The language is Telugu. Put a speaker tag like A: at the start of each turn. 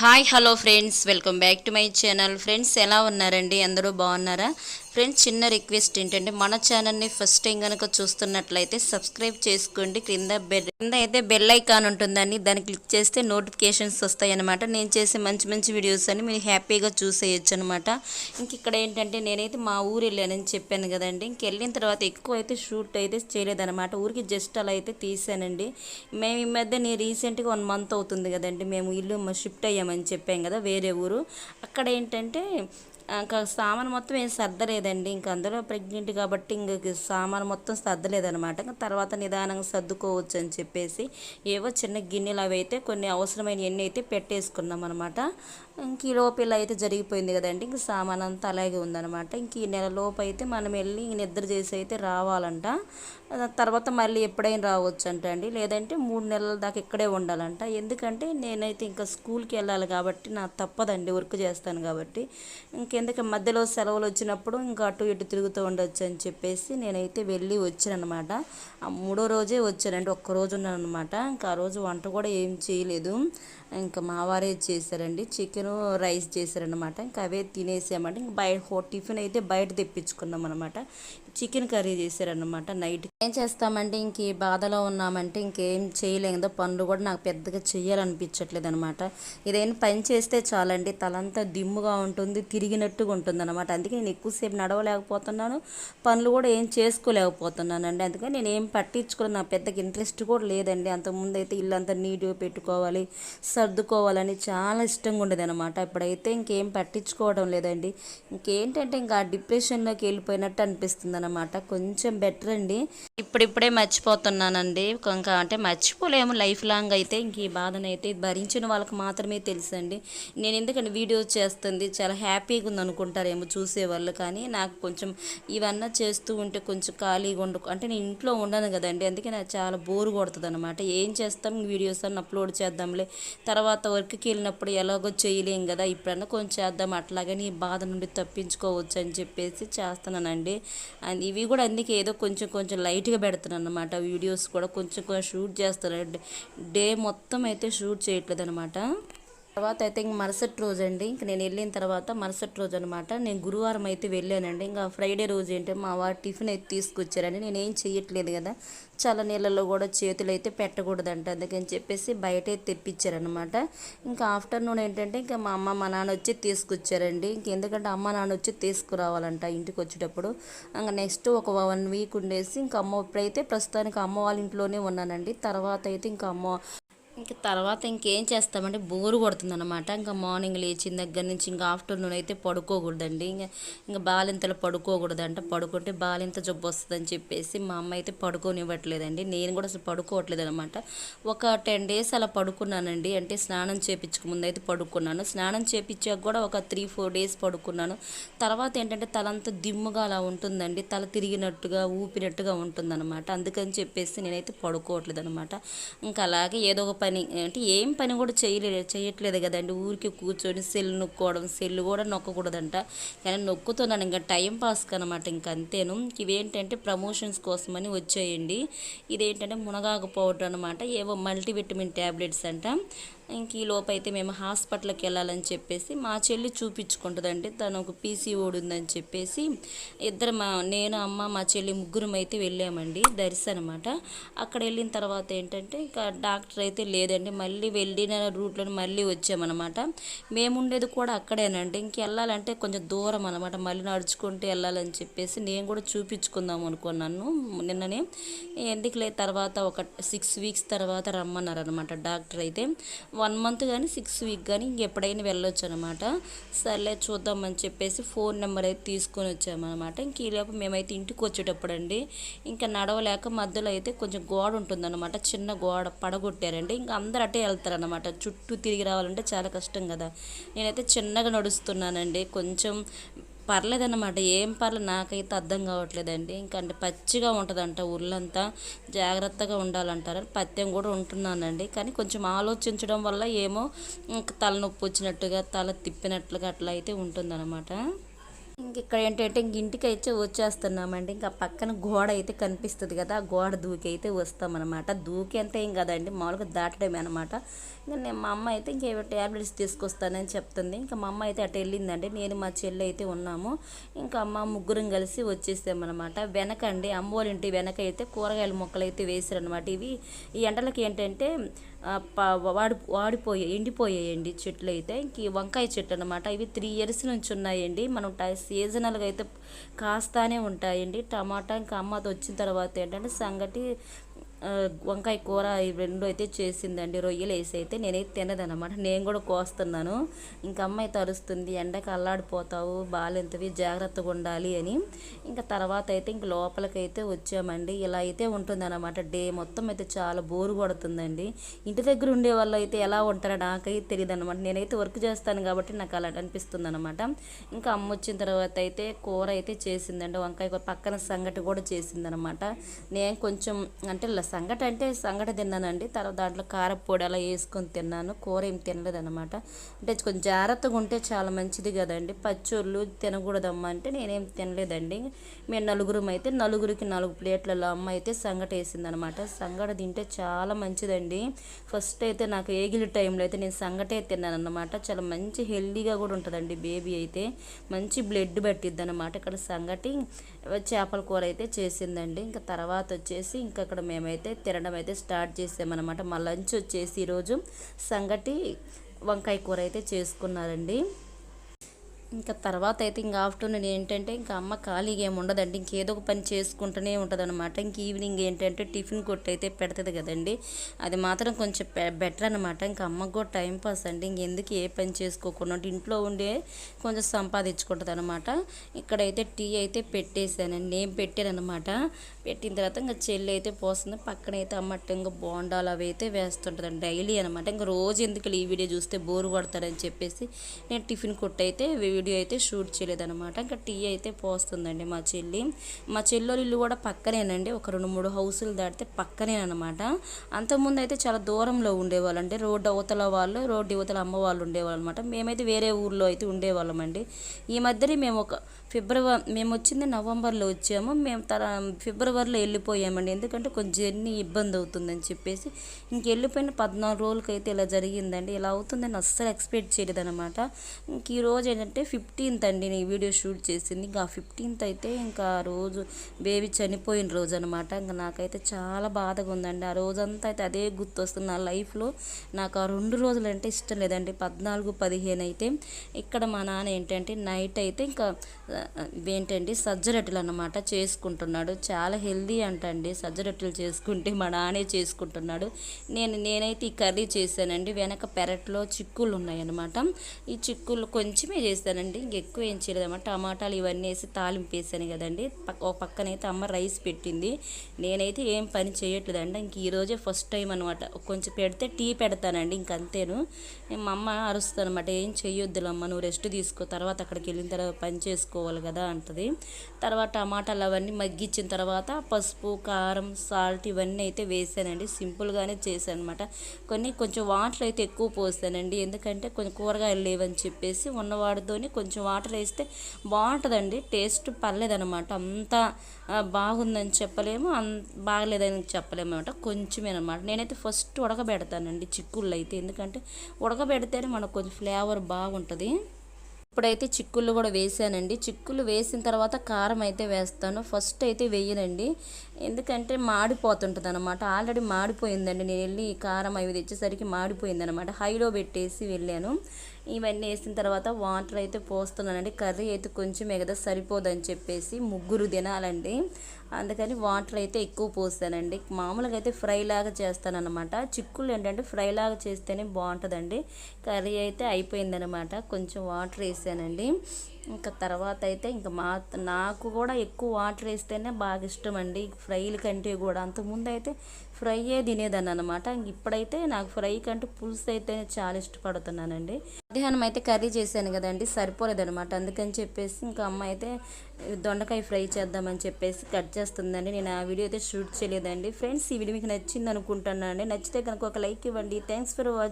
A: Hi hello friends. Welcome back to my channel. Friends ఎలా ఉన్నారండి? అందరూ బాగున్నారా? ఫ్రెండ్స్ చిన్న రిక్వెస్ట్ ఏంటంటే మన ఛానల్ని ఫస్ట్ టైం కనుక చూస్తున్నట్లయితే సబ్స్క్రైబ్ చేసుకోండి. క్రింద బెల్ కింద అయితే బెల్ ఐకాన్ ఉంటుందండి. దాన్ని క్లిక్ చేస్తే నోటిఫికేషన్స్ వస్తాయి అనమాట నేను చేసే మంచి మంచి వీడియోస్ అని మీరు హ్యాపీగా చూసేయచ్చు అనమాట ఇంక ఇక్కడ ఏంటంటే నేనైతే మా ఊరు వెళ్ళానని చెప్పాను కదండి. ఇంక వెళ్ళిన తర్వాత ఎక్కువ అయితే షూట్ అయితే చేయలేదన్నమాట. ఊరికి జస్ట్ అలా అయితే తీసానండి. మేము ఈ మధ్య నేను రీసెంట్గా వన్ మంత్ అవుతుంది కదండి. మేము ఇల్లు షిఫ్ట్ అయ్యామని చెప్పాం కదా వేరే ఊరు. అక్కడ ఏంటంటే ఇంకా సామాన్ మొత్తం ఏం సర్దలేదండి. ఇంక అందులో ప్రెగ్నెంట్ కాబట్టి ఇంక సామాన్ మొత్తం సర్దలేదనమాట ఇంకా తర్వాత నిదానంగా సర్దుకోవచ్చు అని చెప్పేసి ఏవో చిన్న గిన్నెలు అవి అయితే కొన్ని అవసరమైన ఎన్ని అయితే పెట్టేసుకున్నాం అనమాట ఇంక ఈ లోపు అయితే జరిగిపోయింది కదండి. ఇంక సామాన్ అంతా అలాగే ఉందనమాట ఇంక ఈ నెల లోపు అయితే మనం వెళ్ళి నిద్ర చేసి అయితే రావాలంట. తర్వాత మళ్ళీ ఎప్పుడైనా రావచ్చు అంట అండి. లేదంటే మూడు నెలల దాకా ఇక్కడే ఉండాలంట. ఎందుకంటే నేనైతే ఇంకా స్కూల్కి వెళ్ళాలి కాబట్టి నాకు తప్పదండి. వర్క్ చేస్తాను కాబట్టి. ఇంకెందుకు మధ్యలో సెలవులు వచ్చినప్పుడు ఇంకా అటు ఇటు తిరుగుతూ ఉండొచ్చు అని చెప్పేసి నేనైతే వెళ్ళి వచ్చానమాట ఆ మూడో రోజే వచ్చానండి. ఒక్క రోజు ఉన్నాను అనమాట ఇంకా ఆ రోజు వంట కూడా ఏం చేయలేదు. ఇంకా మా వారే చేశారండి. చికెన్ రైస్ చేశారనమాట ఇంకా అవే తినేసామంటే ఇంకా బయట టిఫిన్ అయితే బయట తెప్పించుకున్నాం అనమాట చికెన్ కర్రీ చేశారనమాట నైట్. ఏం చేస్తామంటే ఇంక ఈ బాధలో ఉన్నామంటే ఇంకేం చేయలేం. పనులు కూడా నాకు పెద్దగా చేయాలనిపించట్లేదు అనమాట ఏదైనా పని చేస్తే చాలండి. తలంతా దిమ్ముగా ఉంటుంది తిరిగినట్టుగా ఉంటుంది అనమాట అందుకే నేను ఎక్కువసేపు నడవలేకపోతున్నాను. పనులు కూడా ఏం చేసుకోలేకపోతున్నాను అండి అందుకని నేను ఏం పట్టించుకోలేదు నాకు పెద్దగా ఇంట్రెస్ట్ కూడా లేదండి. అంతకుముందు అయితే ఇల్లు అంతా నీట్గా పెట్టుకోవాలి సర్దుకోవాలని చాలా ఇష్టంగా ఉండేది అనమాట ఇప్పుడైతే ఇంకేం పట్టించుకోవడం లేదండి. ఇంకేంటంటే ఇంకా డిప్రెషన్లోకి వెళ్ళిపోయినట్టు అనిపిస్తుంది అనమాట కొంచెం బెటర్ అండి. ఇప్పుడిప్పుడే మర్చిపోతున్నానండి. ఇంకా అంటే మర్చిపోలేము. లైఫ్ లాంగ్ అయితే ఇంక ఈ బాధనైతే అయితే భరించిన వాళ్ళకి మాత్రమే తెలుసండి. నేను ఎందుకంటే వీడియోస్ చేస్తుంది? చాలా హ్యాపీగా ఉంది అనుకుంటారేమో చూసేవాళ్ళు. కానీ నాకు కొంచెం ఇవన్నీ చేస్తూ ఉంటే కొంచెం ఖాళీగా ఉండు అంటే నేను ఇంట్లో ఉండను కదండి. అందుకే నాకు చాలా బోర్ కొడుతుంది అనమాట ఏం చేస్తాం? వీడియోస్ అన్న అప్లోడ్ చేద్దాంలే. తర్వాత వర్క్కి వెళ్ళినప్పుడు ఎలాగో చేయలేం కదా. ఇప్పుడన్నా కొంచెం చేద్దాం. అట్లాగని ఈ బాధ నుండి తప్పించుకోవచ్చు అని చెప్పేసి చేస్తున్నానండి. అండ్ ఇవి కూడా అందుకే ఏదో కొంచెం కొంచెం లైట్గా పెడుతున్నాను అనమాట వీడియోస్ కూడా కొంచెం కొంచెం షూట్ చేస్తున్నారు. డే మొత్తం అయితే షూట్ చేయట్లేదు అనమాట తర్వాత అయితే ఇంక మరుసటి రోజు అండి ఇంక నేను వెళ్ళిన తర్వాత మరుసటి రోజు అనమాట నేను గురువారం అయితే వెళ్ళానండి. ఇంకా ఫ్రైడే రోజు ఏంటంటే మా వారు టిఫిన్ అయితే తీసుకొచ్చారని నేను ఏం చేయట్లేదు కదా. చాలా నీళ్ళలో కూడా చేతులు అయితే పెట్టకూడదంట. అందుకని చెప్పేసి బయట తెప్పించారనమాట. ఇంకా ఆఫ్టర్నూన్ ఏంటంటే ఇంకా మా అమ్మ మా నాన్న వచ్చి తీసుకొచ్చారండి. ఇంక ఎందుకంటే అమ్మ నాన్న వచ్చి తీసుకురావాలంట ఇంటికి వచ్చేటప్పుడు. ఇంకా నెక్స్ట్ ఒక వన్ వీక్ ఉండేసి ఇంకా అమ్మ ఇప్పుడైతే ప్రస్తుతానికి అమ్మ వాళ్ళ ఇంట్లోనే ఉన్నానండి. తర్వాత అయితే ఇంకా అమ్మ ఇంకా తర్వాత ఇంకేం చేస్తామంటే బోరు కొడుతుంది అనమాట ఇంకా మార్నింగ్ లేచిన దగ్గర నుంచి ఇంకా ఆఫ్టర్నూన్ అయితే పడుకోకూడదండి. ఇంకా ఇంకా బాలింతలు పడుకోకూడదంట. పడుకుంటే బాలింత జబ్బు వస్తుందని చెప్పేసి మా అమ్మ అయితే పడుకోనివ్వట్లేదండి. నేను కూడా అసలు పడుకోవట్లేదు అనమాట ఒక టెన్ డేస్ అలా పడుకున్నానండి. అంటే స్నానం చేపించక ముందు అయితే పడుకున్నాను. స్నానం చేపించాక కూడా ఒక త్రీ ఫోర్ డేస్ పడుకున్నాను. తర్వాత ఏంటంటే తలంతా దిమ్ముగా అలా ఉంటుందండి. తల తిరిగినట్టుగా ఊపినట్టుగా ఉంటుందన్నమాట. అందుకని చెప్పేసి నేనైతే పడుకోవట్లేదు అనమాట ఇంకా అలాగే ఏదో ఒక పని అంటే ఏం పని కూడా చేయలేదు చేయట్లేదు కదండి. ఊరికి కూర్చొని సెల్ నొక్కోవడం సెల్ కూడా నొక్కకూడదంట. కానీ నొక్కుతున్నాను. ఇంకా టైం పాస్కి అనమాట ఇంక అంతేను. ఇవేంటంటే ప్రమోషన్స్ కోసమని వచ్చాయండి. ఇదేంటంటే మునగాకపోవడం అనమాట ఏవో మల్టీవిటమిన్ ట్యాబ్లెట్స్ అంట. ఇంక ఈ లోపు అయితే మేము హాస్పిటల్కి వెళ్ళాలని చెప్పేసి మా చెల్లి చూపించుకుంటుందండి. తను ఒక పీసీఓడి ఉందని చెప్పేసి ఇద్దరు మా నేను అమ్మ మా చెల్లి ముగ్గురం అయితే వెళ్ళామండి దర్శ అనమాట అక్కడ వెళ్ళిన తర్వాత ఏంటంటే ఇంకా డాక్టర్ అయితే లేదండి. మళ్ళీ వెళ్ళిన రూట్లో మళ్ళీ వచ్చామన్నమాట. మేము ఉండేది కూడా అక్కడేనండి. ఇంక వెళ్ళాలంటే కొంచెం దూరం అనమాట మళ్ళీ నడుచుకుంటూ వెళ్ళాలని చెప్పేసి నేను కూడా చూపించుకుందాం అనుకున్నాను నిన్ననే. ఎందుకులే తర్వాత ఒక సిక్స్ వీక్స్ తర్వాత రమ్మన్నారు అనమాట డాక్టర్ అయితే. వన్ మంత్ కానీ సిక్స్ వీక్ కానీ ఇంకెప్పుడైనా వెళ్ళొచ్చు అనమాట సర్లే చూద్దామని చెప్పేసి ఫోన్ నెంబర్ అయితే తీసుకొని వచ్చామన్నమాట ఇంక ఈలోపు మేమైతే ఇంటికి వచ్చేటప్పుడు అండి ఇంకా నడవలేక మధ్యలో అయితే కొంచెం గోడ ఉంటుందన్నమాట చిన్న గోడ పడగొట్టారండి. ఇంకా అందరు అటే వెళ్తారనమాట. చుట్టూ తిరిగి రావాలంటే చాలా కష్టం కదా. నేనైతే చిన్నగా నడుస్తున్నానండి. కొంచెం పర్లేదన్నమాట. ఏం పర్లేదు నాకైతే అర్థం కావట్లేదండి. ఇంకంటే అంటే పచ్చిగా ఉంటుందంట ఊళ్ళంతా జాగ్రత్తగా ఉండాలంటారు. పత్యం కూడా ఉంటున్నానండి. కానీ కొంచెం ఆలోచించడం వల్ల ఏమో ఇంకా తలనొప్పి వచ్చినట్టుగా తల తిప్పినట్లుగా అట్లా అయితే ఉంటుందన్నమాట. ఇంక ఇక్కడ ఏంటంటే ఇంక ఇంటికి అయితే వచ్చేస్తున్నామండి. ఇంకా పక్కన గోడ అయితే కనిపిస్తుంది కదా ఆ గోడ దూకి అయితే వస్తామన్నమాట. దూకి అంటే ఏం కదండి మామూలుగా దాటడమే అనమాట ఇంకా నేను మా అమ్మ అయితే ఇంకేవో ట్యాబ్లెట్స్ తీసుకొస్తానని చెప్తుంది. ఇంకా మా అమ్మ అయితే అటు వెళ్ళిందండి నేను మా చెల్లి అయితే ఉన్నాము. ఇంకా అమ్మ ముగ్గురం కలిసి వచ్చేసామన్నమాట. వెనక అండి అమ్మ ఇంటి వెనక అయితే కూరగాయల మొక్కలు అయితే వేసారనమాట ఇవి ఈ ఎండలకి ఏంటంటే వాడి వాడిపోయాయి ఎండిపోయాయండి చెట్లు అయితే ఇంక వంకాయ చెట్టు అనమాట ఇవి త్రీ ఇయర్స్ నుంచి ఉన్నాయండి. మనం టై సీజనల్గా అయితే కాస్తానే ఉంటాయండి. టమాటా ఇంకా అమ్మతో వచ్చిన తర్వాత ఏంటంటే సంగటి వంకాయ కూర ఈ రెండు అయితే చేసిందండి. రొయ్యలు వేసి అయితే నేనైతే తినదనమాట నేను కూడా కోస్తున్నాను. ఇంకా అమ్మాయి తరుస్తుంది. ఎండకి అల్లాడిపోతావు. బాలెంతవి జాగ్రత్తగా ఉండాలి అని. ఇంకా తర్వాత అయితే ఇంక లోపలికైతే వచ్చామండి. ఇలా అయితే ఉంటుందన్నమాట. డే మొత్తం అయితే చాలా బోరు కొడుతుందండి. ఇంటి దగ్గర ఉండే వాళ్ళు అయితే ఎలా ఉంటారో నాకైతే తెలియదు అనమాట నేనైతే వర్క్ చేస్తాను కాబట్టి నాకు అలా అనిపిస్తుంది అనమాట ఇంకా అమ్మ వచ్చిన తర్వాత అయితే కూర అయితే చేసిందండి. వంకాయ కూర పక్కన సంగటి కూడా చేసిందనమాట నేను కొంచెం అంటే ల- సంగటి అంటే సంగటి తిన్నానండి. తర్వాత దాంట్లో కారపొడి అలా వేసుకొని తిన్నాను. కూర ఏం తినలేదన్నమాట. అంటే కొంచెం జాగ్రత్తగా ఉంటే చాలా మంచిది కదండి. పచ్చళ్ళు తినకూడదమ్మా అంటే నేనేం తినలేదండి. మేము నలుగురం అయితే నలుగురికి నాలుగు ప్లేట్లలో అమ్మ అయితే సంగటి వేసిందనమాట సంగటి తింటే చాలా మంచిదండి. ఫస్ట్ అయితే నాకు ఏగిలి టైంలో అయితే నేను సంగటే తిన్నాను అనమాట చాలా మంచి హెల్దీగా కూడా ఉంటుందండి బేబీ అయితే. మంచి బ్లడ్ పట్టిద్ది అనమాట ఇక్కడ సంగటి చేపల కూర అయితే చేసిందండి. ఇంకా తర్వాత వచ్చేసి ఇంకా అక్కడ మేమైతే తినడం అయితే స్టార్ట్ చేసామన్నమాట. మా లంచ్ వచ్చేసి ఈరోజు సంగటి వంకాయ కూర అయితే చేసుకున్నారండి. ఇంకా తర్వాత అయితే ఇంకా ఆఫ్టర్నూన్ ఏంటంటే ఇంకా అమ్మ ఖాళీగా ఏమి ఉండదండి. ఇంకేదో ఒక పని చేసుకుంటూనే ఉంటుంది అనమాట ఇంక ఈవినింగ్ ఏంటంటే టిఫిన్ కొట్టు అయితే పెడుతుంది కదండి. అది మాత్రం కొంచెం బెటర్ అనమాట ఇంకా అమ్మకు కూడా టైం పాస్ అండి. ఇంకెందుకు ఏ పని చేసుకోకుండా ఇంట్లో ఉండే కొంచెం సంపాదించుకుంటుంది అనమాట ఇక్కడైతే టీ అయితే పెట్టేశానండి. నేను పెట్టాను అనమాట పెట్టిన తర్వాత ఇంకా చెల్లి అయితే పోస్తుంది. పక్కన అయితే అమ్మట ఇంకా బోండాలు అవి అయితే వేస్తుంటుంది డైలీ అనమాట ఇంకా రోజు ఎందుకు ఈ వీడియో చూస్తే బోరు కొడతారని చెప్పేసి నేను టిఫిన్ కొట్టు అయితే వీడియో అయితే షూట్ చేయలేదనమాట ఇంకా టీ అయితే పోస్తుందండి మా చెల్లి. మా చెల్లెలు ఇల్లు కూడా పక్కనేనండి. ఒక రెండు మూడు హౌసులు దాటితే పక్కనేనమాట అంతకుముందు అయితే చాలా దూరంలో ఉండేవాళ్ళు. అంటే రోడ్డు అవతల వాళ్ళు రోడ్డు యువతల అమ్మ వాళ్ళు ఉండేవాళ్ళు అనమాట మేమైతే వేరే ఊర్లో అయితే ఉండేవాళ్ళం అండి ఈ మధ్యనే మేము ఒక ఫిబ్రవరి మేము వచ్చింది నవంబర్లో వచ్చాము. మేము తర ఫిబ్రవరిలో వెళ్ళిపోయామండి. ఎందుకంటే కొంచెం జర్నీ ఇబ్బంది అవుతుందని చెప్పేసి ఇంక వెళ్ళిపోయిన పద్నాలుగు రోజులకైతే ఇలా జరిగిందండి. ఇలా అవుతుందని అస్సలు ఎక్స్పెక్ట్ చేయలేదన్నమాట. ఇంక ఈ రోజు ఏంటంటే ఫిఫ్టీన్త్ అండి నేను ఈ వీడియో షూట్ చేసింది. ఇంకా ఫిఫ్టీన్త్ అయితే ఇంకా ఆ రోజు బేబీ చనిపోయిన రోజు అనమాట ఇంకా నాకైతే చాలా బాధగా ఉందండి. ఆ రోజంతా అయితే అదే గుర్తొస్తుంది నా లైఫ్లో. నాకు ఆ రెండు రోజులు అంటే ఇష్టం లేదండి. పద్నాలుగు పదిహేను అయితే ఇక్కడ మా నాన్న ఏంటంటే నైట్ అయితే ఇంకా ఏంటంటే ఏంటండి సజ్జరొట్టెలు అనమాట చేసుకుంటున్నాడు. చాలా హెల్దీ అంటండి సజ్జరొట్టెలు చేసుకుంటే మా నానే చేసుకుంటున్నాడు. నేను నేనైతే ఈ కర్రీ చేశానండి. వెనక పెరట్లో చిక్కులు ఉన్నాయన్నమాట. ఈ చిక్కులు కొంచెమే చేశానండి ఇంకెక్కువ ఏం చేయలేదన్నమాట టమాటాలు ఇవన్నీ వేసి తాలింపు వేసాను కదండి. పక్క ఒక పక్కనైతే అమ్మ రైస్ పెట్టింది. నేనైతే ఏం పని చేయట్లేదండి ఇంక ఈరోజే ఫస్ట్ టైం అనమాట కొంచెం పెడితే టీ పెడతానండి. ఇంక అంతేను. మా అమ్మ అరుస్తాను అనమాట ఏం చేయొద్దులమ్మ నువ్వు రెస్ట్ తీసుకో. తర్వాత అక్కడికి వెళ్ళిన తర్వాత పని చేసుకోవాలి కదా అంటది. తర్వాత టమాటాలు అవన్నీ మగ్గించిన తర్వాత పసుపు కారం సాల్ట్ ఇవన్నీ అయితే వేసానండి. సింపుల్గానే చేశాను అనమాట కొన్ని కొంచెం వాటర్ అయితే ఎక్కువ పోసానండి ఎందుకంటే కొంచెం కూరగాయలు లేవని చెప్పేసి ఉన్నవాడితోని కొంచెం వాటర్ వేస్తే బాగుంటుందండి. టేస్ట్ పర్లేదనమాట అంత బాగుందని చెప్పలేము. అంత బాగలేదని చెప్పలేము అనమాట కొంచెమే అనమాట నేనైతే ఫస్ట్ ఉడకబెడతానండి చిక్కుళ్ళు అయితే. ఎందుకంటే ఉడకబెడితేనే మనకు కొంచెం ఫ్లేవర్ బాగుంటుంది. ఇప్పుడైతే చిక్కుళ్ళు కూడా వేసానండి. చిక్కులు వేసిన తర్వాత కారం అయితే వేస్తాను. ఫస్ట్ అయితే వేయనండి. ఎందుకంటే మాడిపోతుంటుంది అనమాట ఆల్రెడీ మాడిపోయిందండి. నేను వెళ్ళి కారం అవి తెచ్చేసరికి మాడిపోయింది అనమాట హైలో పెట్టేసి వెళ్ళాను. ఇవన్నీ వేసిన తర్వాత వాటర్ అయితే పోస్తున్నానండి. కర్రీ అయితే కొంచెం కదా సరిపోదని చెప్పేసి ముగ్గురు తినాలండి. అందుకని వాటర్ అయితే ఎక్కువ పోస్తానండి. మామూలుగా అయితే ఫ్రై లాగా చేస్తానన్నమాట. చిక్కులు ఏంటంటే ఫ్రై లాగా చేస్తేనే బాగుంటుందండి. కర్రీ అయితే అయిపోయిందనమాట కొంచెం వాటర్ వేసానండి. ఇంకా తర్వాత అయితే ఇంకా మా నాకు కూడా ఎక్కువ వాటర్ వేస్తేనే బాగా ఇష్టం అండి ఫ్రైల కంటే కూడా అంతకుముందు అయితే ఫ్రైయే తినేదాన్ని అనమాట ఇప్పుడైతే నాకు ఫ్రై కంటే పులుసు అయితే చాలా ఇష్టపడుతున్నానండి. మధ్యాహ్నం అయితే కర్రీ చేశాను కదండి సరిపోలేదనమాట అందుకని చెప్పేసి ఇంకా అమ్మ అయితే దొండకాయ ఫ్రై చేద్దామని చెప్పేసి కట్ చేస్తుందండి. నేను ఆ వీడియో అయితే షూట్ చేయలేదండి. ఫ్రెండ్స్ ఈ వీడియో మీకు నచ్చింది అనుకుంటున్నానండి నచ్చితే కనుక ఒక లైక్ ఇవ్వండి. Thanks for watch